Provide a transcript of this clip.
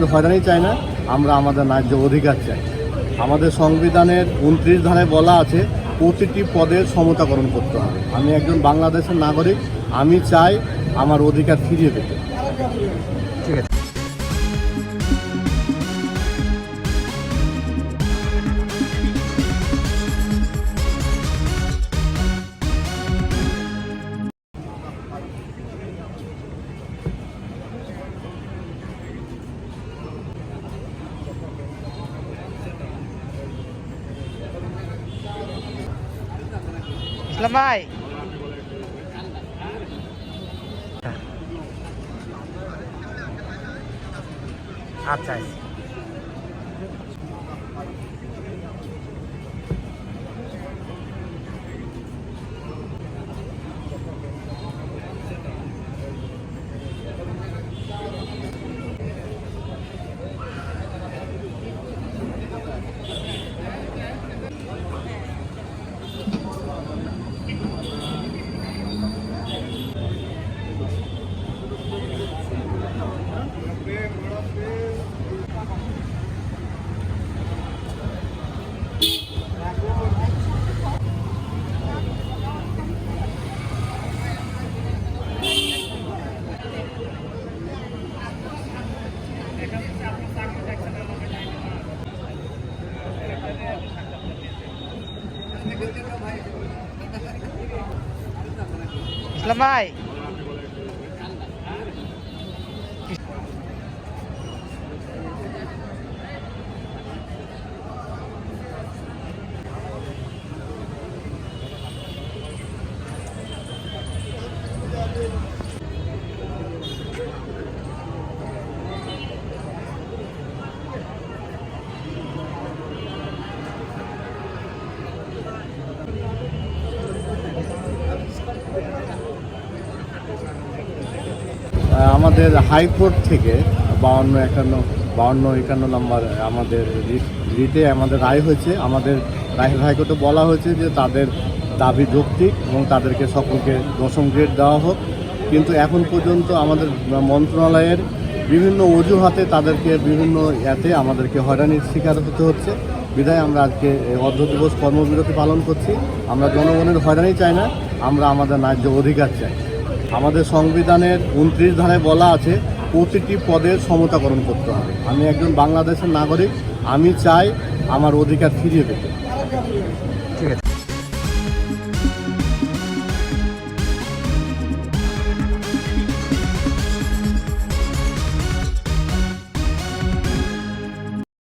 জনগণের হয়রানি চাই না, আমরা আমাদের ন্যায্য অধিকার চাই। আমাদের সংবিধানের উনত্রিশ ধারে বলা আছে, প্রতিটি পদের সমতাকরণ করতে হবে। আমি একজন বাংলাদেশের নাগরিক, আমি চাই আমার অধিকার ফিরিয়ে পেতে। ঠিক আছে। ละไม้อาบใจ ইসলাম ভাই আমাদের হাইকোর্ট থেকে বাউন্ন একান্ন বাউন্ন একান্ন নম্বর আমাদের রিট- আমাদের রায় হয়েছে। আমাদের রায় হাইকোর্টে বলা হয়েছে যে তাদের দাবি যৌক্তিক এবং তাদেরকে সকলকে দশম গ্রেড দেওয়া হোক। কিন্তু এখন পর্যন্ত আমাদের মন্ত্রণালয়ের বিভিন্ন অজুহাতে তাদেরকে বিভিন্ন ইয়াতে আমাদেরকে হয়রানির শিকার হতে হচ্ছে। বিধায় আমরা আজকে অর্ধ দিবস কর্মবিরতি পালন করছি। আমরা জনগণের হয়রানি চাই না, আমরা আমাদের ন্যায্য অধিকার চাই। আমাদের সংবিধানের উনত্রিশ ধারে বলা আছে, প্রতিটি পদের সমতাকরণ করতে হবে। আমি একজন বাংলাদেশের নাগরিক, আমি চাই আমার অধিকার ফিরিয়ে পেতে। ঠিক আছে।